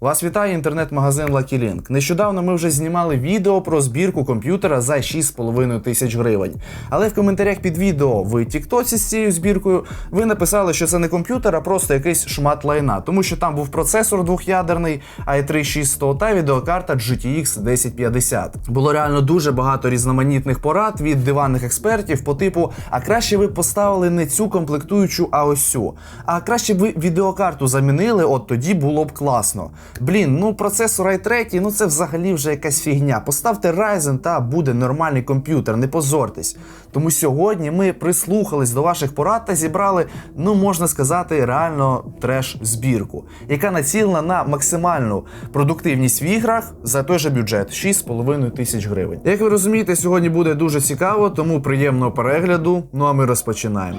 Вас вітає інтернет-магазин Lucky Link. Нещодавно ми вже знімали відео про збірку комп'ютера за 6,5 тисяч гривень. Але в коментарях під відео в Тіктоці з цією збіркою ви написали, що це не комп'ютер, а просто якийсь шмат лайна, тому що там був процесор двох'ядерний i3 6100 та відеокарта GTX 1050. Було реально дуже багато різноманітних порад від диванних експертів по типу: а краще ви поставили не цю комплектуючу, а ось цю. А краще б ви відеокарту замінили, от тоді було б класно. Блін, ну процесор i3, ну це взагалі вже якась фігня. Поставте Ryzen та буде нормальний комп'ютер, не позортесь. Тому сьогодні ми прислухались до ваших порад та зібрали, ну можна сказати, реально треш-збірку, яка націлена на максимальну продуктивність в іграх за той же бюджет 6,5 тисяч гривень. Як ви розумієте, сьогодні буде дуже цікаво, тому приємного перегляду. Ну а ми розпочинаємо.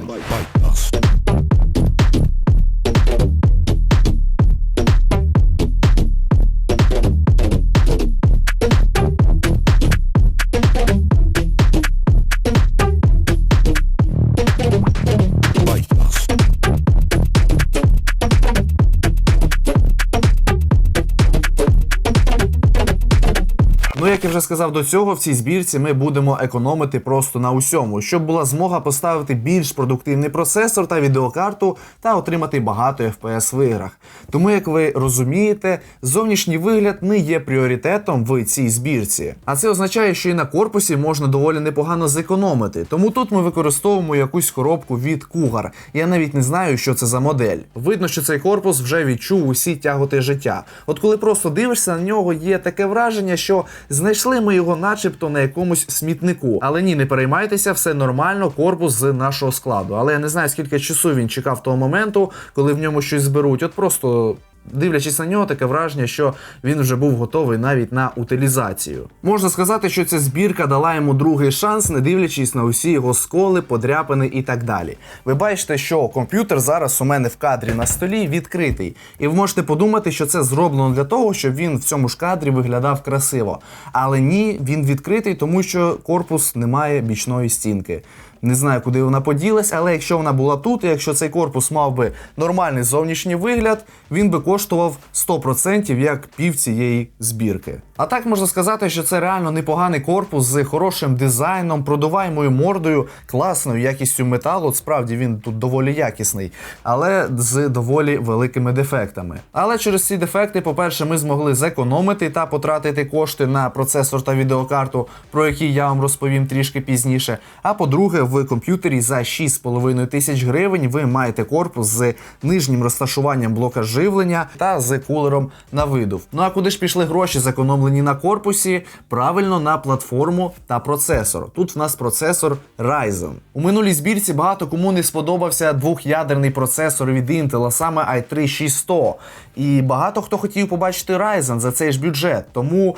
Як я вже сказав до цього, в цій збірці ми будемо економити просто на усьому, щоб була змога поставити більш продуктивний процесор та відеокарту та отримати багато FPS в іграх. Тому, як ви розумієте, зовнішній вигляд не є пріоритетом в цій збірці. А це означає, що і на корпусі можна доволі непогано зекономити. Тому тут ми використовуємо якусь коробку від Cougar. Я навіть не знаю, що це за модель. Видно, що цей корпус вже відчув усі тяготи життя. От коли просто дивишся на нього, є таке враження, що знайшли ми його, начебто, на якомусь смітнику. Але ні, не переймайтеся, все нормально, корпус з нашого складу. Але я не знаю, скільки часу він чекав того моменту, коли в ньому щось зберуть. От просто. Дивлячись на нього, таке враження, що він вже був готовий навіть на утилізацію. Можна сказати, що ця збірка дала йому другий шанс, не дивлячись на усі його сколи, подряпини і так далі. Ви бачите, що комп'ютер зараз у мене в кадрі на столі відкритий, і ви можете подумати, що це зроблено для того, щоб він в цьому ж кадрі виглядав красиво. Але ні, він відкритий, тому що корпус не має бічної стінки. Не знаю, куди вона поділась, але якщо вона була тут, і якщо цей корпус мав би нормальний зовнішній вигляд, він би коштував 100% як пів цієї збірки. А так можна сказати, що це реально непоганий корпус з хорошим дизайном, продуваємою мордою, класною якістю металу. Справді він тут доволі якісний, але з доволі великими дефектами. Але через ці дефекти, по-перше, ми змогли зекономити та потратити кошти на процесор та відеокарту, про які я вам розповім трішки пізніше. А по-друге, в комп'ютері за 6,5 тисяч гривень ви маєте корпус з нижнім розташуванням блока живлення та з кулером на видув. Ну а куди ж пішли гроші, зекономлені на корпусі? Правильно на платформу та процесор. Тут в нас процесор Ryzen. У минулій збірці багато кому не сподобався двох'ядерний процесор від Intel, а саме i3 6100. І багато хто хотів побачити Ryzen за цей ж бюджет. Тому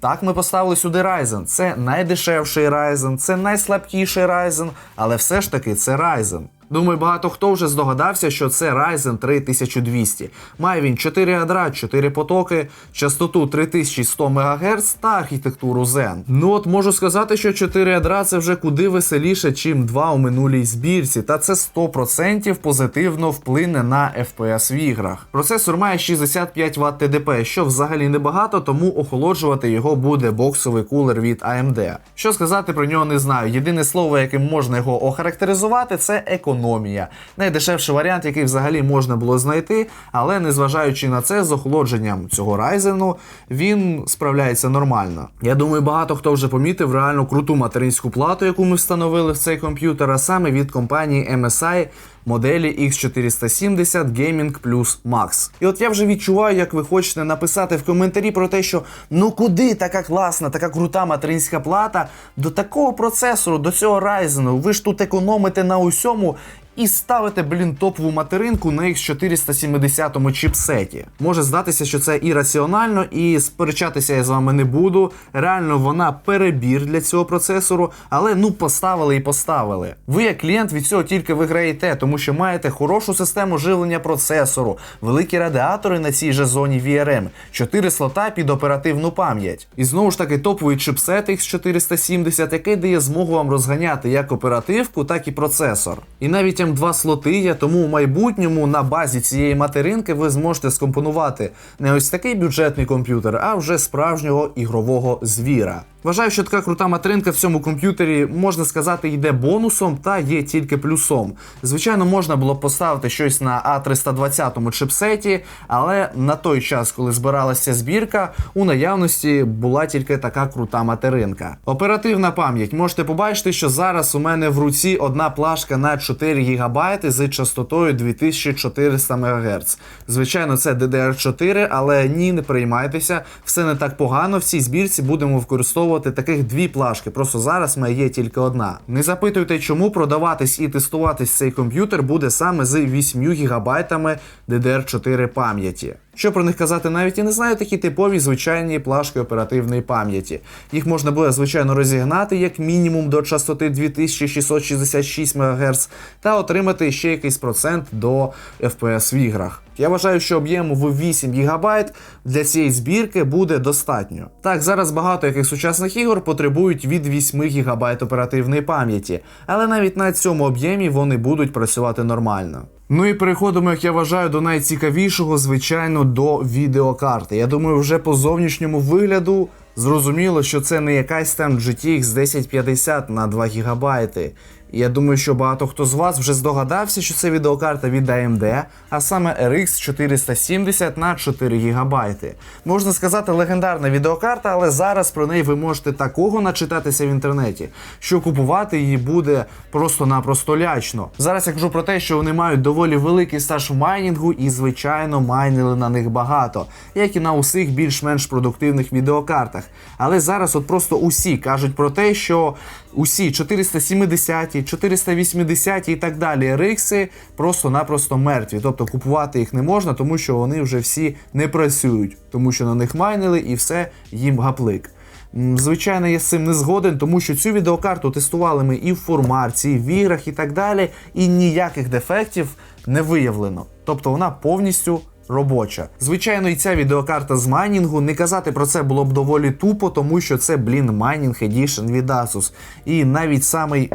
так, ми поставили сюди Ryzen. Це найдешевший Ryzen, це найслабкіший Ryzen, але все ж таки це Ryzen. Думаю, багато хто вже здогадався, що це Ryzen 3200. Має він 4 ядра, 4 потоки, частоту 3100 МГц та архітектуру Zen. Ну от можу сказати, що 4 ядра це вже куди веселіше, чим 2 у минулій збірці, та це 100% позитивно вплине на FPS в іграх. Процесор має 65 Вт ТДП, що взагалі небагато, тому охолоджувати його буде боксовий кулер від AMD. Що сказати про нього не знаю. Єдине слово, яким можна його охарактеризувати, це економія. Найдешевший варіант, який взагалі можна було знайти, але незважаючи на це, з охолодженням цього Ryzen він справляється нормально. Я думаю, багато хто вже помітив реально круту материнську плату, яку ми встановили в цей комп'ютер, а саме від компанії MSI моделі X470 Gaming Plus Max. І от я вже відчуваю, як ви хочете написати в коментарі про те, що ну куди така класна, така крута материнська плата до такого процесору, до цього Ryzen, ви ж тут економите на усьому. І ставите, блін, топову материнку на X470 чіпсеті. Може здатися, що це ірраціонально, і сперечатися я з вами не буду. Реально, вона перебір для цього процесору, але ну поставили і поставили. Ви, як клієнт, від цього тільки виграєте, тому що маєте хорошу систему живлення процесору, великі радіатори на цій же зоні VRM, 4 слота під оперативну пам'ять. І знову ж таки топовий чипсет X470, який дає змогу вам розганяти як оперативку, так і процесор. І навіть об'єм 2 слоти є, тому в майбутньому на базі цієї материнки ви зможете скомпонувати не ось такий бюджетний комп'ютер, а вже справжнього ігрового звіра. Вважаю, що така крута материнка в цьому комп'ютері, можна сказати, йде бонусом та є тільки плюсом. Звичайно, можна було поставити щось на А320 чипсеті, але на той час, коли збиралася збірка, у наявності була тільки така крута материнка. Оперативна пам'ять. Можете побачити, що зараз у мене в руці одна плашка на 4 ГБ з частотою 2400 МГц. Звичайно, це DDR4, але ні, не переймайтеся, все не так погано. В цій збірці будемо використовувати таких дві плашки. Просто зараз мене є тільки одна. Не запитуйте, чому продаватись і тестуватись цей комп'ютер буде саме з 8 ГБ DDR4 пам'яті. Що про них казати, навіть і не знаю, такі типові звичайні плашки оперативної пам'яті. Їх можна буде звичайно розігнати як мінімум до частоти 2666 МГц та отримати ще якийсь процент до FPS в іграх. Я вважаю, що об'єму в 8 ГБ для цієї збірки буде достатньо. Так, зараз багато яких сучасних ігор потребують від 8 ГБ оперативної пам'яті, але навіть на цьому об'ємі вони будуть працювати нормально. Ну і переходимо, як я вважаю, до найцікавішого, звичайно, до відеокарти. Я думаю, вже по зовнішньому вигляду зрозуміло, що це не якась там GTX 1050 на 2 ГБ. Я думаю, що багато хто з вас вже здогадався, що це відеокарта від AMD, а саме RX 470 на 4 ГБ. Можна сказати, легендарна відеокарта, але зараз про неї ви можете такого начитатися в інтернеті, що купувати її буде просто-напросто лячно. Зараз я кажу про те, що вони мають доволі великий стаж в майнінгу і, звичайно, майнили на них багато, як і на усіх більш-менш продуктивних відеокартах. Але зараз от просто усі кажуть про те, що усі 470, 480 і так далі рикси просто-напросто мертві. Тобто купувати їх не можна, тому що вони вже всі не працюють, тому що на них майнили і все їм гаплик. Звичайно, я з цим не згоден, тому що цю відеокарту тестували ми і в формарці, і в іграх, і так далі, і ніяких дефектів не виявлено. Тобто вона повністю робоча. Звичайно, і ця відеокарта з майнінгу. Не казати про це було б доволі тупо, тому що це, блін, майнінг Edition від Asus. І навіть самий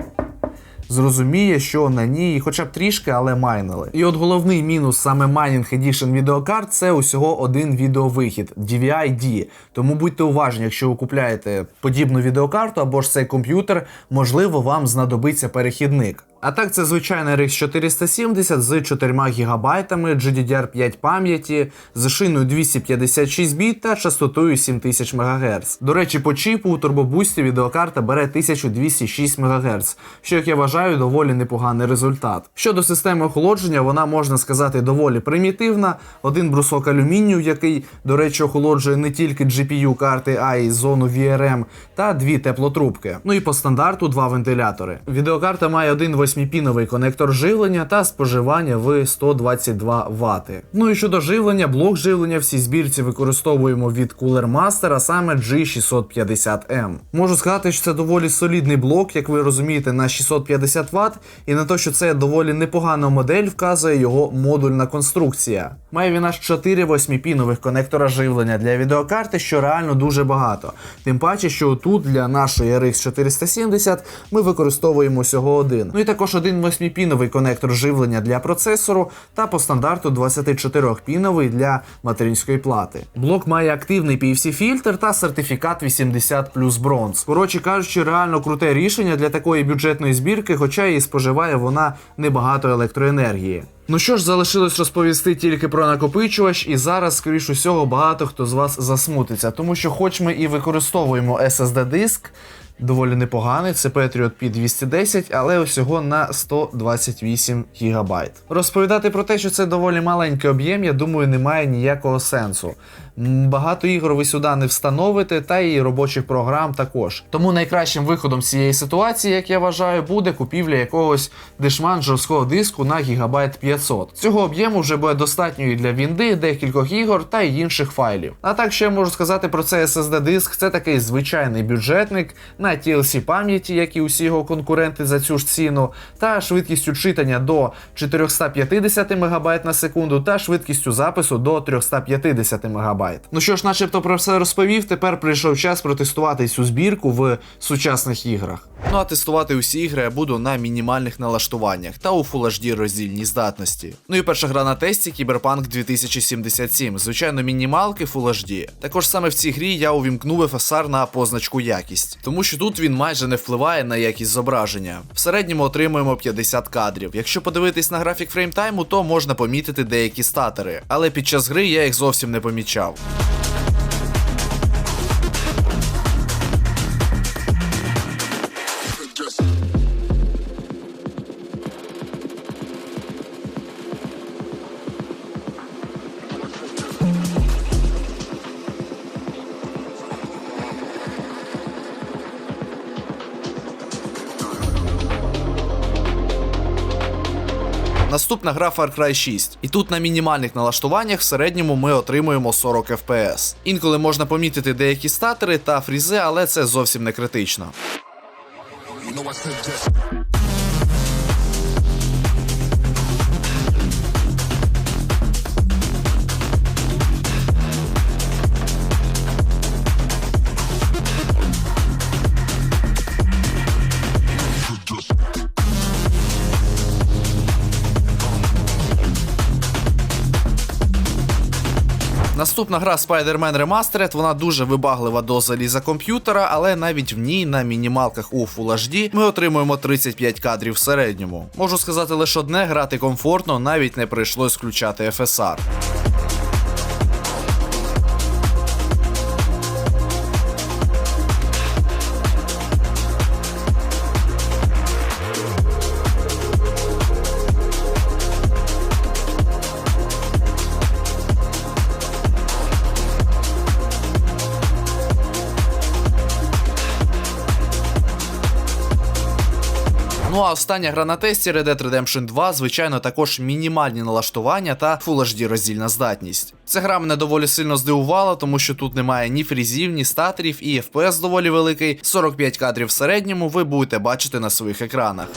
зрозуміє, що на ній, хоча б трішки, але майнили. І от головний мінус саме Mining Edition відеокарт це усього один відеовихід DVI-D. Тому будьте уважні, якщо ви купляєте подібну відеокарту або ж цей комп'ютер, можливо, вам знадобиться перехідник. А так, це звичайний RX 470 з 4 ГБ, GDDR5 пам'яті, з шиною 256 біт та частотою 7000 МГц. До речі, по чіпу у турбобусті відеокарта бере 1206 МГц, що, як я вважаю, доволі непоганий результат. Щодо системи охолодження, вона можна сказати доволі примітивна. Один брусок алюмінію, який, до речі, охолоджує не тільки GPU карти, а й зону VRM, та дві теплотрубки. Ну і по стандарту два вентилятори. Відеокарта має один 8-піновий конектор живлення та споживання в 122 Вт. Ну і щодо живлення, блок живлення в цій збірці використовуємо від Cooler Master, а саме G650M. Можу сказати, що це доволі солідний блок, як ви розумієте, на 650 Вт, і на те, що це доволі непогана модель, вказує його модульна конструкція. Має він аж 4 8-пінових конектора живлення для відеокарти, що реально дуже багато. Тим паче, що тут для нашої RX 470 ми використовуємо всього один. Ну і також один 8-піновий конектор живлення для процесору та по стандарту 24-піновий для материнської плати. Блок має активний PFC-фільтр та сертифікат 80 плюс бронз. Коротше кажучи, реально круте рішення для такої бюджетної збірки, хоча і споживає вона небагато електроенергії. Ну що ж, залишилось розповісти тільки про накопичувач, і зараз, скоріш усього, багато хто з вас засмутиться, тому що, хоч ми і використовуємо SSD диск, доволі непоганий, це Patriot P210, але усього на 128 ГБ. Розповідати про те, що це доволі маленький об'єм, я думаю, немає ніякого сенсу. Багато ігор ви сюди не встановите, та і робочих програм також. Тому найкращим виходом цієї ситуації, як я вважаю, буде купівля якогось дешман жорсткого диску на гігабайт 500. Цього об'єму вже буде достатньо і для вінди, декількох ігор та й інших файлів. А так що я можу сказати про цей SSD диск, це такий звичайний бюджетник на TLC пам'яті, як і усі його конкуренти за цю ж ціну, та швидкістю читання до 450 МБ на секунду та швидкістю запису до 350 МБ. Ну що ж, начебто про все розповів. Тепер прийшов час протестувати цю збірку в сучасних іграх. Ну а тестувати усі ігри я буду на мінімальних налаштуваннях та у Full HD роздільній здатності. Ну і перша гра на тесті Cyberpunk 2077. Звичайно, мінімалки Full HD. Також саме в цій грі я увімкнув FSR на позначку якість, тому що тут він майже не впливає на якість зображення. В середньому отримуємо 50 кадрів. Якщо подивитись на графік фреймтайму, то можна помітити деякі статери, але під час гри я їх зовсім не помічав. out. Наступна гра Far Cry 6. І тут на мінімальних налаштуваннях в середньому ми отримуємо 40 FPS. Інколи можна помітити деякі статери та фрізи, але це зовсім не критично. Наступна гра Spider-Man Remastered, вона дуже вибаглива до заліза комп'ютера, але навіть в ній на мінімалках у Full HD ми отримуємо 35 кадрів в середньому. Можу сказати лише одне, грати комфортно, навіть не прийшлось включати FSR. Остання гра на тесті Red Dead Redemption 2, звичайно, також мінімальні налаштування та Full HD роздільна здатність. Ця гра мене доволі сильно здивувала, тому що тут немає ні фрізів, ні статерів, і FPS доволі великий. 45 кадрів в середньому ви будете бачити на своїх екранах.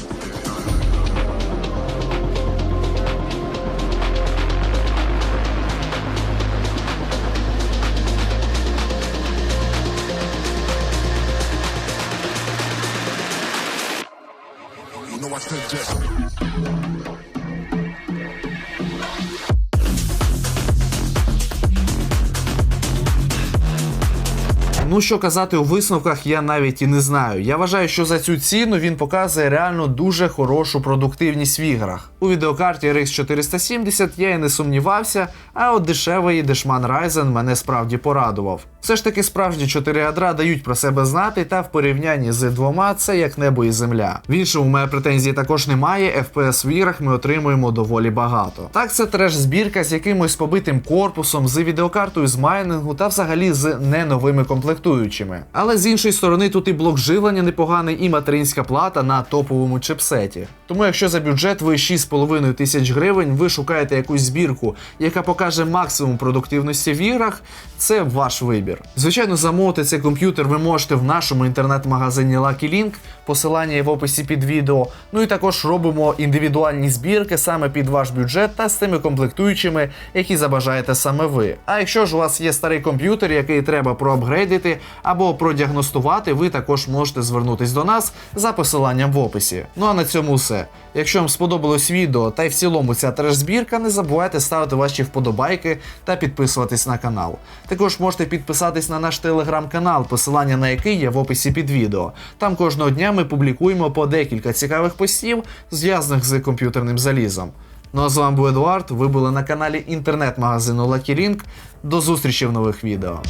Ну що казати у висновках, я навіть і не знаю. Я вважаю, що за цю ціну він показує реально дуже хорошу продуктивність в іграх. У відеокарті RX 470 я і не сумнівався, а от дешевий Deshman Ryzen мене справді порадував. Все ж таки справжні 4 ядра дають про себе знати, та в порівнянні з двома це як небо і земля. В іншому у мене претензій також немає. FPS в іграх ми отримуємо доволі багато. Так, це треш збірка з якимось побитим корпусом, з відеокартою з майнингу та взагалі з не новими комплектуючими. Але з іншої сторони, тут і блок живлення непоганий, і материнська плата на топовому чипсеті. Тому якщо за бюджет ви 6,5 тисяч гривень, ви шукаєте якусь збірку, яка покаже максимум продуктивності в іграх, це ваш вибір. Звичайно, замовити цей комп'ютер ви можете в нашому інтернет-магазині Lucky Link, посилання є в описі під відео. Ну і також робимо індивідуальні збірки саме під ваш бюджет та з тими комплектуючими, які забажаєте саме ви. А якщо ж у вас є старий комп'ютер, який треба проапгрейдити або продіагностувати, ви також можете звернутись до нас за посиланням в описі. Ну а на цьому все. Якщо вам сподобалось відео та й в цілому ця треш-збірка, не забувайте ставити ваші вподобайки та підписуватись на канал. Також можете підписатись на наш телеграм-канал, посилання на який є в описі під відео. Там кожного дня ми публікуємо по декілька цікавих постів, зв'язаних з комп'ютерним залізом. Ну а з вами був Едуард. Ви були на каналі інтернет-магазину Lucky Link. До зустрічі в нових відео.